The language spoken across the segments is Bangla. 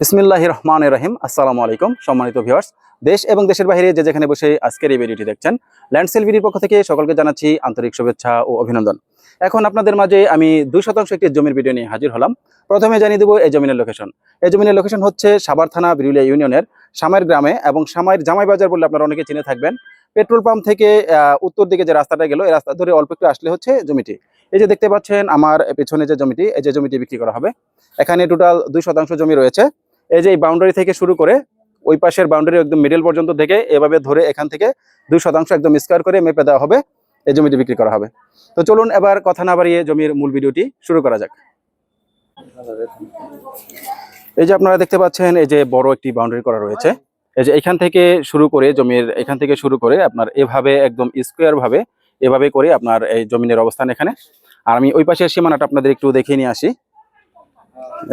বিসমিল্লাহ রহমান রহিম। আসসালামু আলাইকুম, সম্মানিত ভিউয়ার্স দেশ এবং দেশের বাইরে যে যেখানে বসে আজকের এই ভিডিওটি দেখছেন ল্যান্ডসেল ভিডিওর পক্ষ থেকে সকলকে জানাচ্ছি আন্তরিক শুভেচ্ছা ও অভিনন্দন। এখন আপনাদের মাঝে আমি দুই শতাংশ একটি জমির ভিডিও নিয়ে হাজির হলাম। প্রথমে জানিয়ে দেবো এই জমিনের লোকেশন এই জমিনের লোকেশন হচ্ছে সাবার থানা বিরুলিয়া ইউনিয়নের সামাইর গ্রামে এবং সামাইর জামাই বাজার বলে আপনারা অনেকে চিনে থাকবেন। পেট্রোল পাম্প থেকে উত্তর দিকে যে রাস্তাটা গেল, এই রাস্তা ধরে অল্প একটু আসলে হচ্ছে জমিটি। এই যে দেখতে পাচ্ছেন আমার পেছনে যে জমিটি, এই যে জমিটি বিক্রি করা হবে। এখানে টোটাল দুই শতাংশ জমি রয়েছে। এই যে এই বাউন্ডারি থেকে শুরু করে ওই পাশের বাউন্ডারি একদম মিডল পর্যন্ত থেকে এভাবে ধরে এখান থেকে দুই শতাংশ একদম স্কোয়ার করে মেপে দেওয়া হবে, এই জমিটি বিক্রি করা হবে। তো চলুন এবার কথা না বাড়িয়ে জমির মূল ভিডিওটি শুরু করা যাক। এই যে আপনারা দেখতে পাচ্ছেন, এই যে বড় একটি বাউন্ডারি করা রয়েছে। এই যে এখান থেকে শুরু করে জমির, এখান থেকে শুরু করে আপনার এভাবে একদম স্কোয়ার ভাবে এভাবে করে আপনার এই জমিনের অবস্থান এখানে। আর আমি ওই পাশের সীমানাটা আপনাদের একটু দেখিয়ে নিয়ে আসি।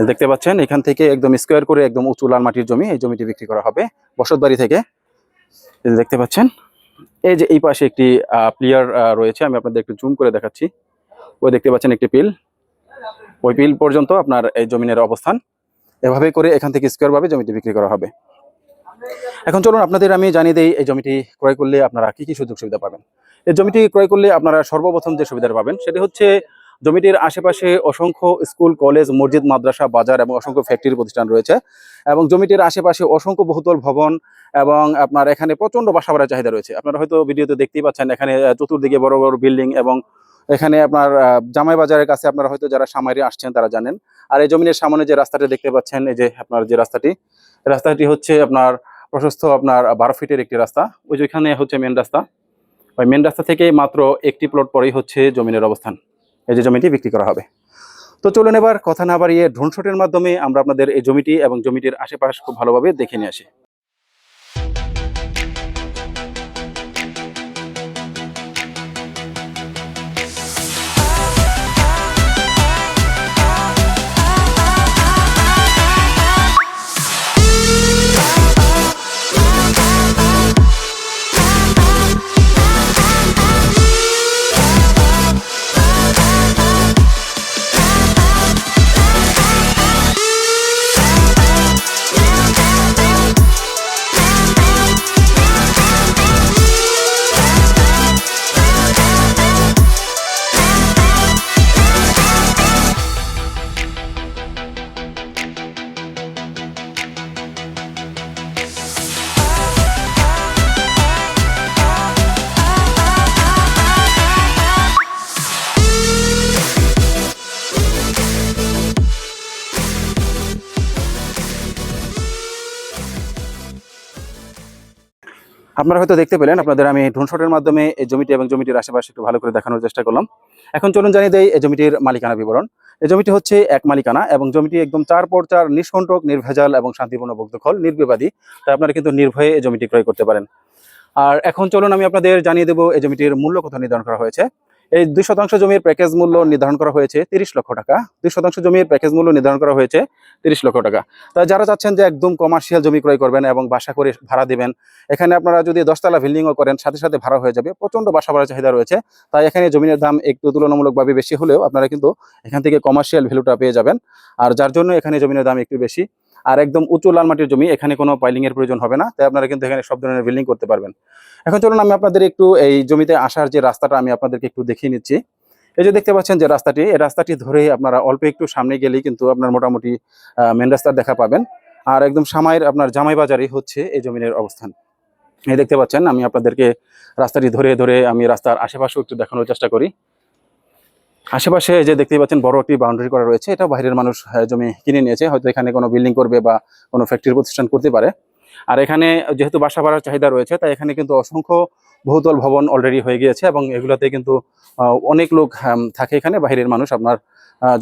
দেখতে পাচ্ছেন, এখান থেকে একদম স্কোয়ার করে একদম উঁচু লাল মাটির জমি এই জমিটি বিক্রি করা হবে বসতবাড়ি থেকে। দেখতে পাচ্ছেন, এই যে এই পাশে একটি প্লেয়ার রয়েছে, আমি আপনাদের একটু জুম করে দেখাচ্ছি। ওই দেখতে পাচ্ছেন একটি পিল। ওই পিল পর্যন্ত আপনার এই জমিনের অবস্থান। এভাবে করে এখান থেকে স্কোয়ারভাবে জমিটি বিক্রি করা হবে। এখন চলুন আপনাদের আমি জানিয়ে দিই, এই জমিটি ক্রয় করলে আপনারা কি কি সুযোগ সুবিধা পাবেন। এই জমিটি ক্রয় করলে আপনারা সর্বপ্রথম যে সুবিধাটা পাবেন সেটি হচ্ছে জমিটির আশেপাশে অসংখ্য স্কুল, কলেজ, মসজিদ, মাদ্রাসা, বাজার এবং অসংখ্য ফ্যাক্টরি প্রতিষ্ঠান রয়েছে এবং জমিটির আশেপাশে অসংখ্য বহুতল ভবন এবং আপনার এখানে প্রচণ্ড বাসা বাড়ার চাহিদা রয়েছে। আপনারা হয়তো ভিডিওতে দেখতেই পাচ্ছেন এখানে চতুর্দিকে বড় বড় বিল্ডিং এবং এখানে আপনার জামাই বাজারের কাছে আপনারা হয়তো যারা সামারি আসছেন তারা জানেন। আর এই জমিনের সামনে যে রাস্তাটি দেখতে পাচ্ছেন, এই যে আপনার যে রাস্তাটি রাস্তাটি হচ্ছে আপনার প্রশস্ত আপনার বারো ফিটের একটি রাস্তা। ওই যেখানে হচ্ছে মেন রাস্তা। ওই মেন রাস্তা থেকে মাত্র একটি প্লট পরেই হচ্ছে জমিনের অবস্থান। এই যে জমিটি বিক্রি করা হবে। তো চলুন এবার কথা না বাড়িয়ে ড্রোন শটের মাধ্যমে আমরা আপনাদের এই জমিটি এবং জমিটির আশেপাশ খুব ভালোভাবে দেখে নিয়ে আসি। আপনারা হয়তো দেখতে পেলেন, আপনাদের আমি ড্রোনশটের মাধ্যমে এই জমিটি এবং জমিটির আশেপাশে একটু ভালো করে দেখানোর চেষ্টা করলাম। এখন চলুন জানিয়ে দেয় এই জমিটির মালিকানা বিবরণ। এই জমিটি হচ্ছে এক মালিকানা এবং জমিটি একদম চার পর চার নিষ্কণ্টক, নির্ভেজাল এবং শান্তিপূর্ণ বগ্ধখল নির্বিবাদী। তাই আপনারা কিন্তু নির্ভয়ে এই জমিটি ক্রয় করতে পারেন। আর এখন চলুন আমি আপনাদের জানিয়ে দেবো এই জমিটির মূল্য কত নির্ধারণ করা হয়েছে। এই দুই শতাংশ জমির প্যাকেজ মূল্য নির্ধারণ করা হয়েছে তিরিশ লক্ষ টাকা। দুই শতাংশ জমির প্যাকেজ মূল্য নির্ধারণ করা হয়েছে তিরিশ লক্ষ টাকা। তাই যারা চাচ্ছেন যে একদম কমার্শিয়াল জমি ক্রয় করবেন এবং বাসা করে ভাড়া দিবেন, এখানে আপনারা যদি দশতলা বিল্ডিংও করেন, সাথে সাথে ভাড়া হয়ে যাবে। প্রচণ্ড বাসা ভাড়ার চাহিদা রয়েছে। তাই এখানে জমির দাম একটু তুলনামূলকভাবে বেশি হলেও আপনারা কিন্তু এখান থেকে কমার্শিয়াল ভ্যালুটা পেয়ে যাবেন। আর যার জন্য এখানে জমির দাম একটু বেশি আর একদম উঁচু লাল মাটির জমি, এখানে কোনো পাইলিং এর প্রয়োজন হবে না। তাই আপনারা কিন্তু এখানে সব ধরনের বিল্ডিং করতে পারবেন। এখন চলুন আমি আপনাদের একটু এই জমিতে আসার যে রাস্তাটা আমি আপনাদেরকে একটু দেখিয়ে নিচ্ছি। এই যে দেখতে পাচ্ছেন যে রাস্তাটি, এই রাস্তাটি ধরে আপনারা অল্প একটু সামনে গেলেই কিন্তু আপনার মোটামুটি মেন রাস্তার দেখা পাবেন। আর একদম সামাইয়ের আপনার জামাই বাজারই হচ্ছে এই জমিনের অবস্থান। এই দেখতে পাচ্ছেন, আমি আপনাদেরকে রাস্তাটি ধরে ধরে আমি রাস্তার আশেপাশেও একটু দেখানোর চেষ্টা করি। আশেপাশে যে দেখতেই পাচ্ছেন বড় একটি বাউন্ডারি করা রয়েছে এটা বাইরের মানুষ জমি কিনে নিয়েছে। হয়তো এখানে কোনো বিল্ডিং করবে বা কোনো ফ্যাক্টরি প্রতিষ্ঠান করতে পারে। আর এখানে যেহেতু বাসা ভাড়ার চাহিদা রয়েছে তাই এখানে কিন্তু অসংখ্য বহুতল ভবন অলরেডি হয়ে গিয়েছে এবং এগুলোতে কিন্তু অনেক লোক থাকে এখানে। বাইরের মানুষ আপনার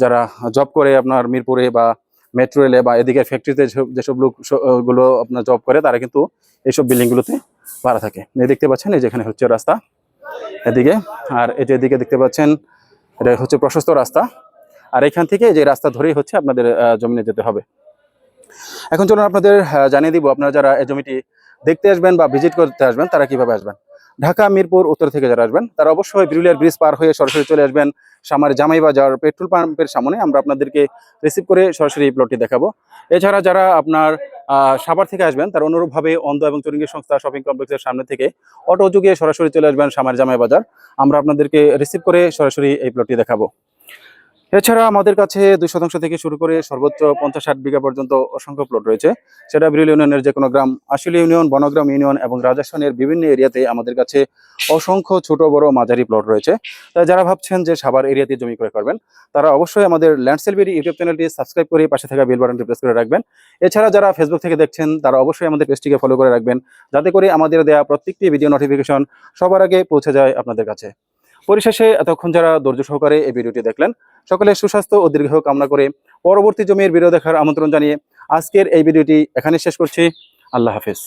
যারা জব করে আপনার মিরপুরে বা মেট্রো রেলে বা এদিকে ফ্যাক্টরিতে যেসব লোক স- আহ, গুলো আপনার জব করে তারা কিন্তু এইসব বিল্ডিংগুলোতে ভাড়া থাকে। দেখতে পাচ্ছেন এই যেখানে হচ্ছে রাস্তা এদিকে। আর যে এদিকে দেখতে পাচ্ছেন এটা হচ্ছে প্রশস্ত রাস্তা। আর এখান থেকে যে রাস্তা ধরেই হচ্ছে আপনাদের জমিনে যেতে হবে। এখন চলুন আপনাদের জানিয়ে দিব, আপনারা যারা এই জমিটি দেখতে আসবেন বা ভিজিট করতে আসবেন, তারা কীভাবে আসবেন? ঢাকা, মিরপুর, উত্তর থেকে যারা আসবেন, তারা অবশ্যই বিরুলিয়ার ব্রিজ পার হয়ে সরাসরি চলে আসবেন সামার জামাই বাজার পেট্রোল পাম্পের সামনে। আমরা আপনাদেরকে রিসিভ করে সরাসরি এই প্লটটি দেখাবো। এছাড়া যারা আপনার সাভার থেকে আসবেন। তার অনুরূপভাবে অন্ধ এবং চুরিঙ্গি সংস্থা শপিং কমপ্লেক্সের সামনে থেকে অটো যুগে সরাসরি চলে আসবেন সামার জামাই বাজার। আমরা আপনাদেরকে রিসিভ করে সরাসরি এই প্লটটি দেখাবো। এছাড়া আমাদের কাছে দুই শতাংশ থেকে শুরু করে সর্বোচ্চ পঞ্চাশ ষাট বিঘা পর্যন্ত অসংখ্য প্লট রয়েছে। সেটা বিরল ইউনিয়নের যে কোনো গ্রাম, আশুলি ইউনিয়ন, বনগ্রাম ইউনিয়ন এবং রাজস্থানের বিভিন্ন এরিয়াতে আমাদের কাছে অসংখ্য ছোট, বড়, মাঝারি প্লট রয়েছে। তাই যারা ভাবছেন যে সাবার এরিয়াতে জমি ক্রয় করবেন, তারা অবশ্যই আমাদের ল্যান্ডসেলবেরি ইউটিউব চ্যানেলটি সাবস্ক্রাইব করে পাশে থাকা বেল বাটনটি প্রেস করে রাখবেন। এছাড়া যারা ফেসবুক থেকে দেখছেন, তারা অবশ্যই আমাদের পেজটিকে ফলো করে রাখবেন। যাতে করে আমাদের দেওয়া প্রত্যেকটি ভিডিও নোটিফিকেশন সবার আগে পৌঁছে যায় আপনাদের কাছে। পরিশেষে এতক্ষণ যারা ধৈর্য সহকারে এই ভিডিওটি দেখলেন, সকলে সুস্বাস্থ্য ও দীর্ঘ কামনা করে পরবর্তী জমির ভিডিও দেখার আমন্ত্রণ জানিয়ে আজকের এই ভিডিওটি এখানে শেষ করছি। আল্লাহ হাফেজ।